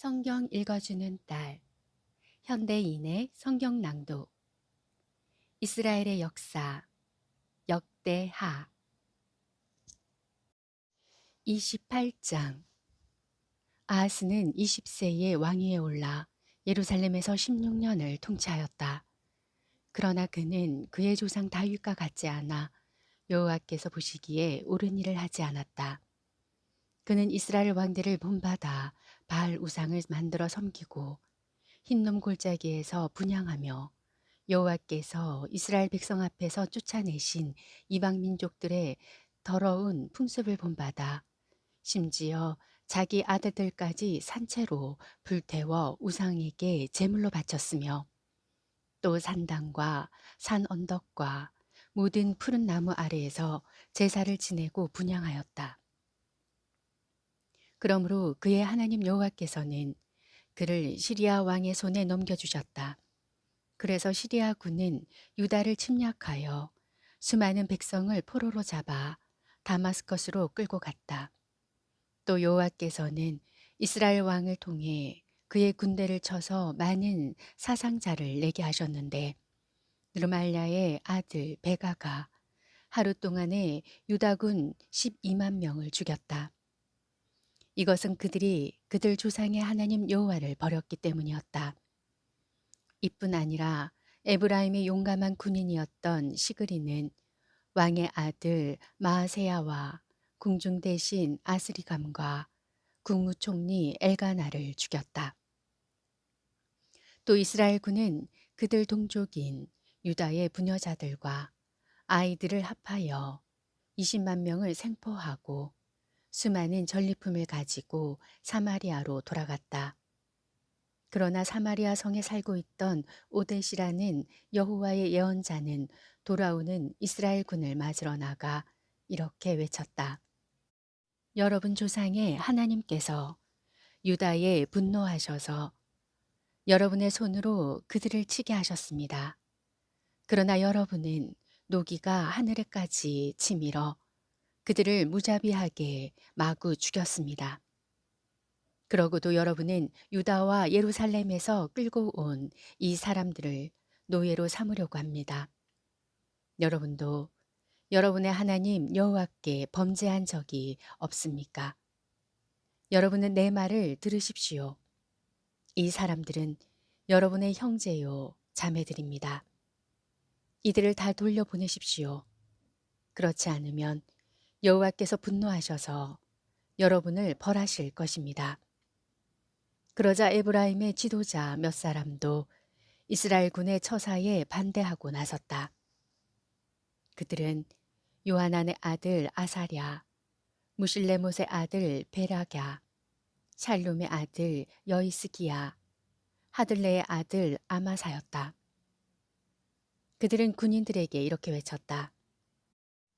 성경 읽어주는 딸. 현대인의 성경 낭독. 이스라엘의 역사. 역대하. 28장. 아하스는 20세에 왕위에 올라 예루살렘에서 16년을 통치하였다. 그러나 그는 그의 조상 다윗과 같지 않아 여호와께서 보시기에 옳은 일을 하지 않았다. 그는 이스라엘 왕들을 본받아 바알 우상을 만들어 섬기고 흰놈 골짜기에서 분양하며 여호와께서 이스라엘 백성 앞에서 쫓아내신 이방 민족들의 더러운 풍습을 본받아 심지어 자기 아들들까지 산채로 불태워 우상에게 제물로 바쳤으며 또 산당과 산 언덕과 모든 푸른 나무 아래에서 제사를 지내고 분양하였다. 그러므로 그의 하나님 여호와께서는 그를 시리아 왕의 손에 넘겨주셨다. 그래서 시리아 군은 유다를 침략하여 수많은 백성을 포로로 잡아 다마스커스로 끌고 갔다. 또 여호와께서는 이스라엘 왕을 통해 그의 군대를 쳐서 많은 사상자를 내게 하셨는데 느르말랴의 아들 베가가 하루 동안에 유다군 12만 명을 죽였다. 이것은 그들이 그들 조상의 하나님 여호와를 버렸기 때문이었다. 이뿐 아니라 에브라임의 용감한 군인이었던 시그리는 왕의 아들 마세야와 궁중 대신 아스리감과 국무총리 엘가나를 죽였다. 또 이스라엘 군은 그들 동족인 유다의 부녀자들과 아이들을 합하여 20만 명을 생포하고 수많은 전리품을 가지고 사마리아로 돌아갔다. 그러나 사마리아 성에 살고 있던 오데시라는 여호와의 예언자는 돌아오는 이스라엘 군을 맞으러 나가 이렇게 외쳤다. 여러분 조상의 하나님께서 유다에 분노하셔서 여러분의 손으로 그들을 치게 하셨습니다. 그러나 여러분은 노기가 하늘에까지 치밀어 그들을 무자비하게 마구 죽였습니다. 그러고도 여러분은 유다와 예루살렘에서 끌고 온 이 사람들을 노예로 삼으려고 합니다. 여러분도 여러분의 하나님 여호와께 범죄한 적이 없습니까? 여러분은 내 말을 들으십시오. 이 사람들은 여러분의 형제요 자매들입니다. 이들을 다 돌려보내십시오. 그렇지 않으면 여호와께서 분노하셔서 여러분을 벌하실 것입니다. 그러자 에브라임의 지도자 몇 사람도 이스라엘 군의 처사에 반대하고 나섰다. 그들은 요하난의 아들 아사랴, 무실레못의 아들 베라갸, 샬룸의 아들 여이스기야, 하들레의 아들 아마사였다. 그들은 군인들에게 이렇게 외쳤다.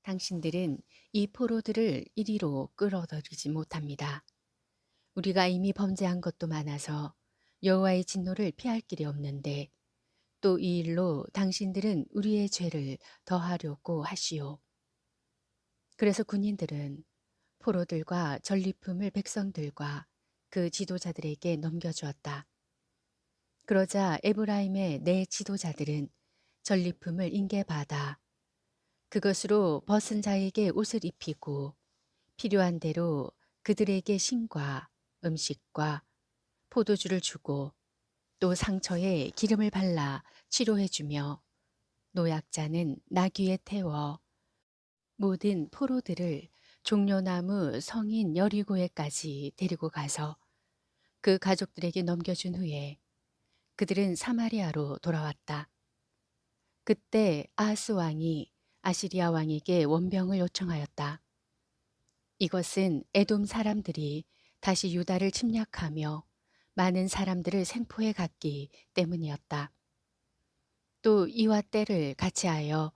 당신들은 이 포로들을 이리로 끌어들이지 못합니다. 우리가 이미 범죄한 것도 많아서 여호와의 진노를 피할 길이 없는데 또 이 일로 당신들은 우리의 죄를 더하려고 하시오. 그래서 군인들은 포로들과 전리품을 백성들과 그 지도자들에게 넘겨주었다. 그러자 에브라임의 네 지도자들은 전리품을 인계받아 그것으로 벗은 자에게 옷을 입히고 필요한 대로 그들에게 신과 음식과 포도주를 주고 또 상처에 기름을 발라 치료해주며 노약자는 나귀에 태워 모든 포로들을 종려나무 성인 여리고에까지 데리고 가서 그 가족들에게 넘겨준 후에 그들은 사마리아로 돌아왔다. 그때 아하스 왕이 아시리아 왕에게 원병을 요청하였다. 이것은 에돔 사람들이 다시 유다를 침략하며 많은 사람들을 생포해 갔기 때문이었다. 또 이와 때를 같이 하여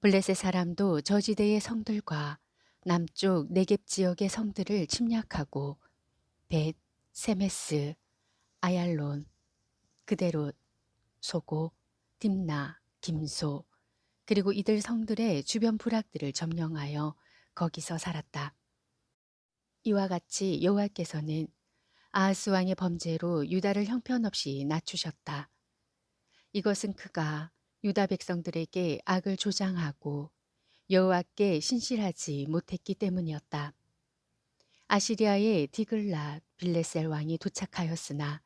블레셋 사람도 저지대의 성들과 남쪽 네겝 지역의 성들을 침략하고 벳, 세메스, 아얄론, 그대롯, 소고, 딥나, 김소, 그리고 이들 성들의 주변 부락들을 점령하여 거기서 살았다. 이와 같이 여호와께서는 아하스 왕의 범죄로 유다를 형편없이 낮추셨다. 이것은 그가 유다 백성들에게 악을 조장하고 여호와께 신실하지 못했기 때문이었다. 아시리아의 디글랏 빌레셀 왕이 도착하였으나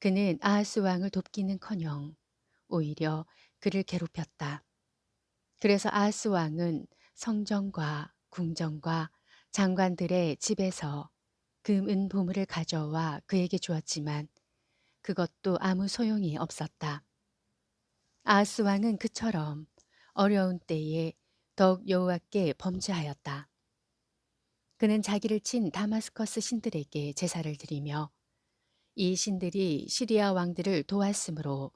그는 아하스 왕을 돕기는커녕 오히려 그를 괴롭혔다. 그래서 아하스 왕은 성전과 궁정과 장관들의 집에서 금, 은, 보물을 가져와 그에게 주었지만 그것도 아무 소용이 없었다. 아하스 왕은 그처럼 어려운 때에 더욱 여호와께 범죄하였다. 그는 자기를 친 다마스커스 신들에게 제사를 드리며 이 신들이 시리아 왕들을 도왔으므로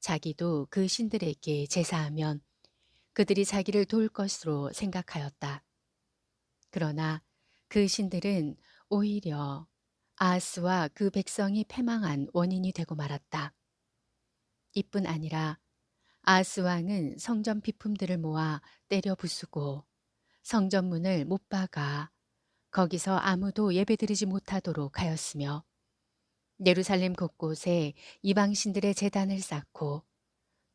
자기도 그 신들에게 제사하면 그들이 자기를 도울 것으로 생각하였다. 그러나 그 신들은 오히려 아하스와 그 백성이 패망한 원인이 되고 말았다. 이뿐 아니라 아하스 왕은 성전 비품들을 모아 때려 부수고 성전문을 못 박아 거기서 아무도 예배드리지 못하도록 하였으며 예루살렘 곳곳에 이방신들의 재단을 쌓고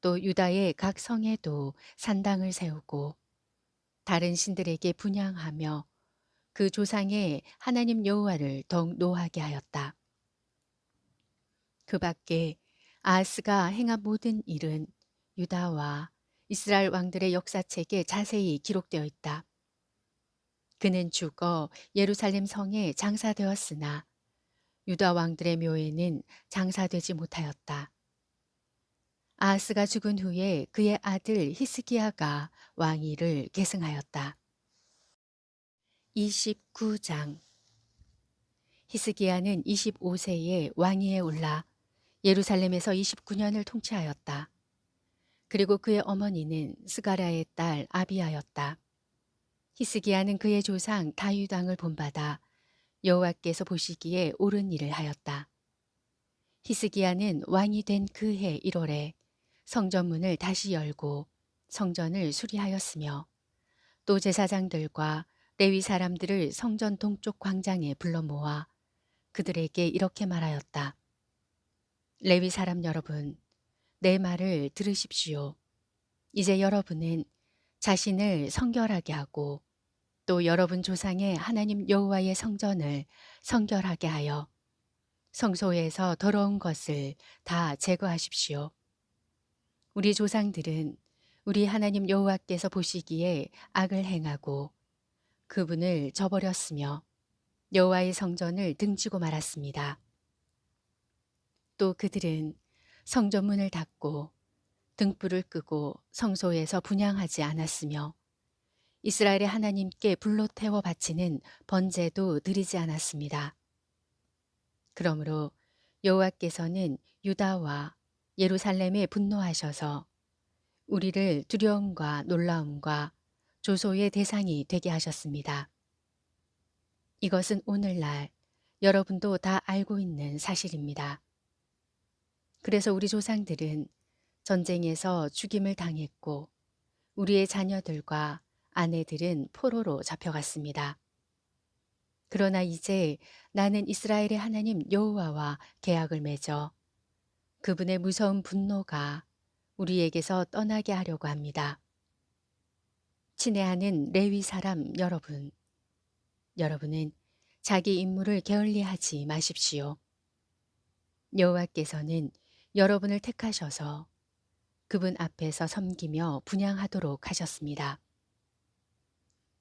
또 유다의 각 성에도 산당을 세우고 다른 신들에게 분양하며 그 조상의 하나님 여호와를 더욱 노하게 하였다. 그 밖에 아하스가 행한 모든 일은 유다와 이스라엘 왕들의 역사책에 자세히 기록되어 있다. 그는 죽어 예루살렘 성에 장사되었으나 유다 왕들의 묘에는 장사되지 못하였다. 아하스가 죽은 후에 그의 아들 히스기야가 왕위를 계승하였다. 29장 히스기야는 25세에 왕위에 올라 예루살렘에서 29년을 통치하였다. 그리고 그의 어머니는 스가랴의 딸 아비야였다. 히스기야는 그의 조상 다윗왕을 본받아 여호와께서 보시기에 옳은 일을 하였다. 히스기야는 왕이 된 그 해 1월에 성전문을 다시 열고 성전을 수리하였으며 또 제사장들과 레위 사람들을 성전 동쪽 광장에 불러 모아 그들에게 이렇게 말하였다. 레위 사람 여러분, 내 말을 들으십시오. 이제 여러분은 자신을 성결하게 하고 또 여러분 조상의 하나님 여호와의 성전을 성결하게 하여 성소에서 더러운 것을 다 제거하십시오. 우리 조상들은 우리 하나님 여호와께서 보시기에 악을 행하고 그분을 저버렸으며 여호와의 성전을 등지고 말았습니다. 또 그들은 성전문을 닫고 등불을 끄고 성소에서 분양하지 않았으며 이스라엘의 하나님께 불로 태워 바치는 번제도 드리지 않았습니다. 그러므로 여호와께서는 유다와 예루살렘에 분노하셔서 우리를 두려움과 놀라움과 조소의 대상이 되게 하셨습니다. 이것은 오늘날 여러분도 다 알고 있는 사실입니다. 그래서 우리 조상들은 전쟁에서 죽임을 당했고 우리의 자녀들과 아내들은 포로로 잡혀갔습니다. 그러나 이제 나는 이스라엘의 하나님 여호와와 계약을 맺어 그분의 무서운 분노가 우리에게서 떠나게 하려고 합니다. 친애하는 레위 사람 여러분, 여러분은 자기 임무를 게을리하지 마십시오. 여호와께서는 여러분을 택하셔서 그분 앞에서 섬기며 분양하도록 하셨습니다.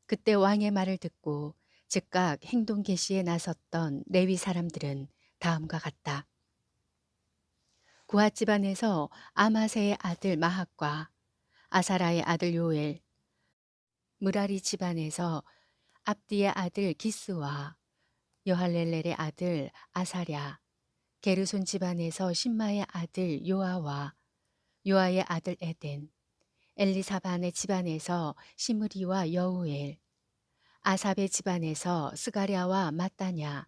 그때 왕의 말을 듣고 즉각 행동 개시에 나섰던 레위 사람들은 다음과 같다. 구핫 집안에서 아마세의 아들 마학과 아사라의 아들 요엘, 무라리 집안에서 압디의 아들 기스와 여할렐렐의 아들 아사랴, 게르손 집안에서 신마의 아들 요아와 요아의 아들 에덴, 엘리사반의 집안에서 시므리와 여우엘, 아삽의 집안에서 스가랴와 마따냐,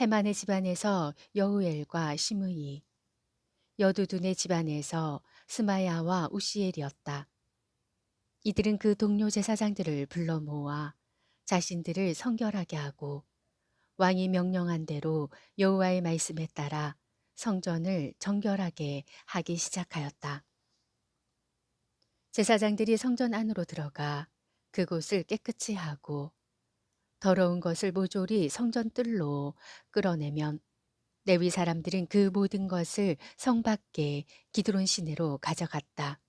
헤만의 집안에서 여우엘과 시므이, 여두둔의 집안에서 스마야와 우시엘이었다. 이들은 그 동료 제사장들을 불러 모아 자신들을 성결하게 하고 왕이 명령한 대로 여호와의 말씀에 따라 성전을 정결하게 하기 시작하였다. 제사장들이 성전 안으로 들어가 그곳을 깨끗이 하고 더러운 것을 모조리 성전 뜰로 끌어내면 레위 사람들은 그 모든 것을 성 밖에 기드론 시내로 가져갔다.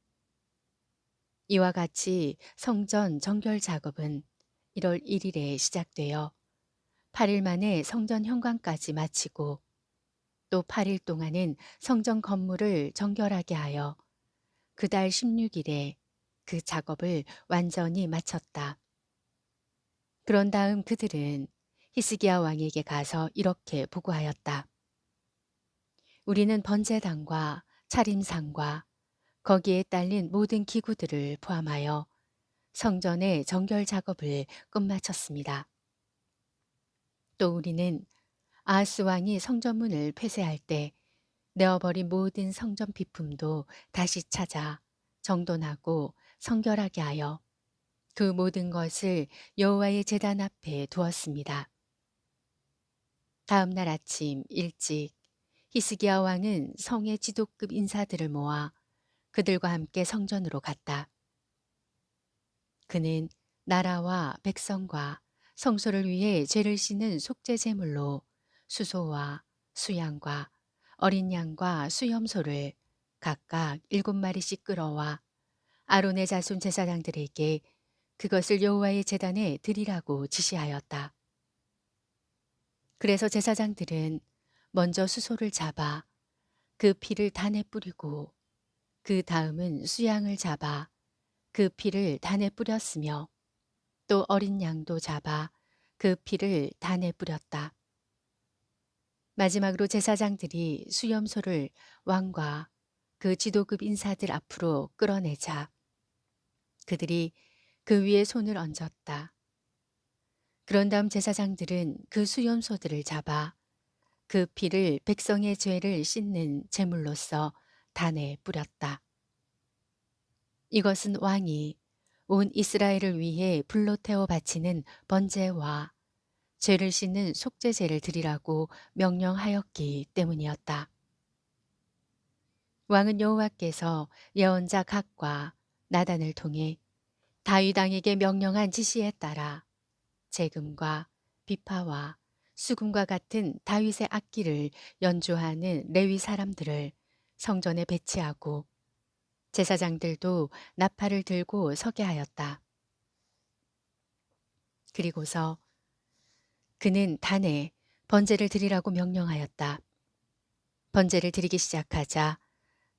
이와 같이 성전 정결 작업은 1월 1일에 시작되어 8일 만에 성전 현관까지 마치고 또 8일 동안은 성전 건물을 정결하게 하여 그달 16일에 그 작업을 완전히 마쳤다. 그런 다음 그들은 히스기야 왕에게 가서 이렇게 보고하였다. 우리는 번제단과 차림상과 거기에 딸린 모든 기구들을 포함하여 성전의 정결 작업을 끝마쳤습니다. 또 우리는 아하스 왕이 성전문을 폐쇄할 때 내어버린 모든 성전 비품도 다시 찾아 정돈하고 성결하게 하여 그 모든 것을 여호와의 제단 앞에 두었습니다. 다음 날 아침 일찍 히스기야 왕은 성의 지도급 인사들을 모아 그들과 함께 성전으로 갔다. 그는 나라와 백성과 성소를 위해 죄를 씻는 속죄 제물로 수소와 수양과 어린 양과 수염소를 각각 일곱 마리씩 끌어와 아론의 자손 제사장들에게 그것을 여호와의 제단에 드리라고 지시하였다. 그래서 제사장들은 먼저 수소를 잡아 그 피를 단에 뿌리고 그 다음은 수양을 잡아 그 피를 단에 뿌렸으며 또 어린 양도 잡아 그 피를 단에 뿌렸다. 마지막으로 제사장들이 수염소를 왕과 그 지도급 인사들 앞으로 끌어내자 그들이 그 위에 손을 얹었다. 그런 다음 제사장들은 그 수염소들을 잡아 그 피를 백성의 죄를 씻는 제물로서 단에 뿌렸다. 이것은 왕이 온 이스라엘을 위해 불로 태워 바치는 번제와 죄를 씻는 속죄제를 드리라고 명령하였기 때문이었다. 왕은 여호와께서 예언자 각과 나단을 통해 다윗 왕에게 명령한 지시에 따라 재금과 비파와 수금과 같은 다윗의 악기를 연주하는 레위 사람들을 성전에 배치하고 제사장들도 나팔을 들고 서게 하였다. 그리고서 그는 단에 번제를 드리라고 명령하였다. 번제를 드리기 시작하자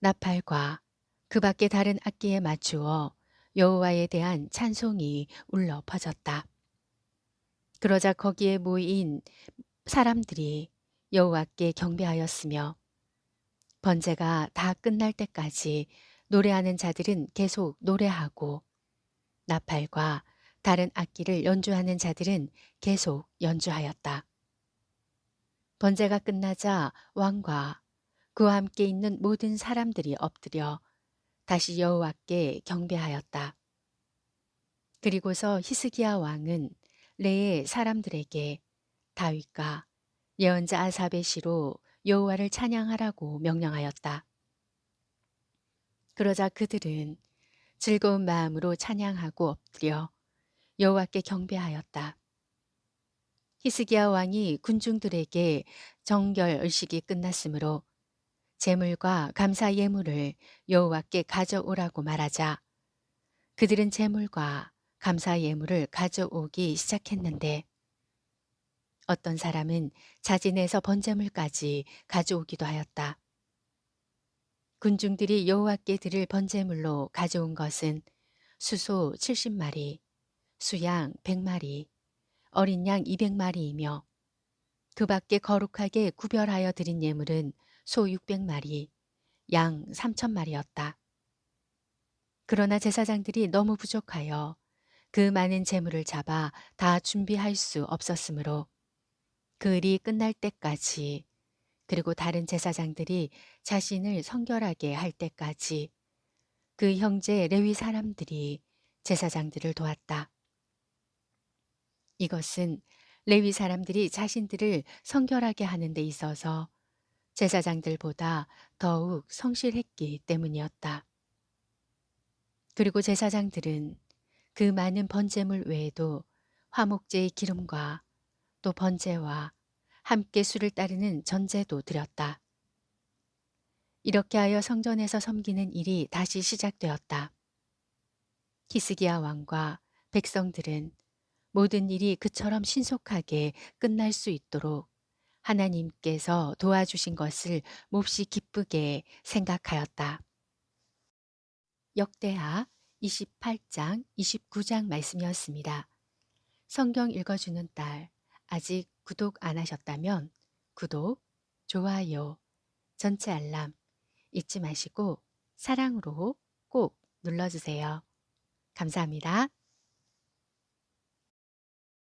나팔과 그 밖의 다른 악기에 맞추어 여호와에 대한 찬송이 울려 퍼졌다. 그러자 거기에 모인 사람들이 여호와께 경배하였으며 번제가 다 끝날 때까지 노래하는 자들은 계속 노래하고 나팔과 다른 악기를 연주하는 자들은 계속 연주하였다. 번제가 끝나자 왕과 그와 함께 있는 모든 사람들이 엎드려 다시 여호와께 경배하였다. 그리고서 히스기야 왕은 레의 사람들에게 다윗과 예언자 아삽의 시로 여호와를 찬양하라고 명령하였다. 그러자 그들은 즐거운 마음으로 찬양하고 엎드려 여호와께 경배하였다. 히스기야 왕이 군중들에게 정결 의식이 끝났으므로 제물과 감사 예물을 여호와께 가져오라고 말하자 그들은 제물과 감사 예물을 가져오기 시작했는데 어떤 사람은 자진해서 번제물까지 가져오기도 하였다. 군중들이 여호와께 드릴 번제물로 가져온 것은 수소 70마리, 수양 100마리, 어린 양 200마리이며 그 밖에 거룩하게 구별하여 드린 예물은 소 600마리, 양 3천마리였다. 그러나 제사장들이 너무 부족하여 그 많은 재물을 잡아 다 준비할 수 없었으므로 그 일이 끝날 때까지 그리고 다른 제사장들이 자신을 성결하게 할 때까지 그 형제 레위 사람들이 제사장들을 도왔다. 이것은 레위 사람들이 자신들을 성결하게 하는 데 있어서 제사장들보다 더욱 성실했기 때문이었다. 그리고 제사장들은 그 많은 번제물 외에도 화목제의 기름과 또 번제와 함께 술을 따르는 전제도 드렸다. 이렇게 하여 성전에서 섬기는 일이 다시 시작되었다. 히스기야 왕과 백성들은 모든 일이 그처럼 신속하게 끝날 수 있도록 하나님께서 도와주신 것을 몹시 기쁘게 생각하였다. 역대하 28장, 29장 말씀이었습니다. 성경 읽어주는 딸, 아직 구독 안 하셨다면 구독, 좋아요, 전체 알람 잊지 마시고 사랑으로 꼭 눌러주세요. 감사합니다.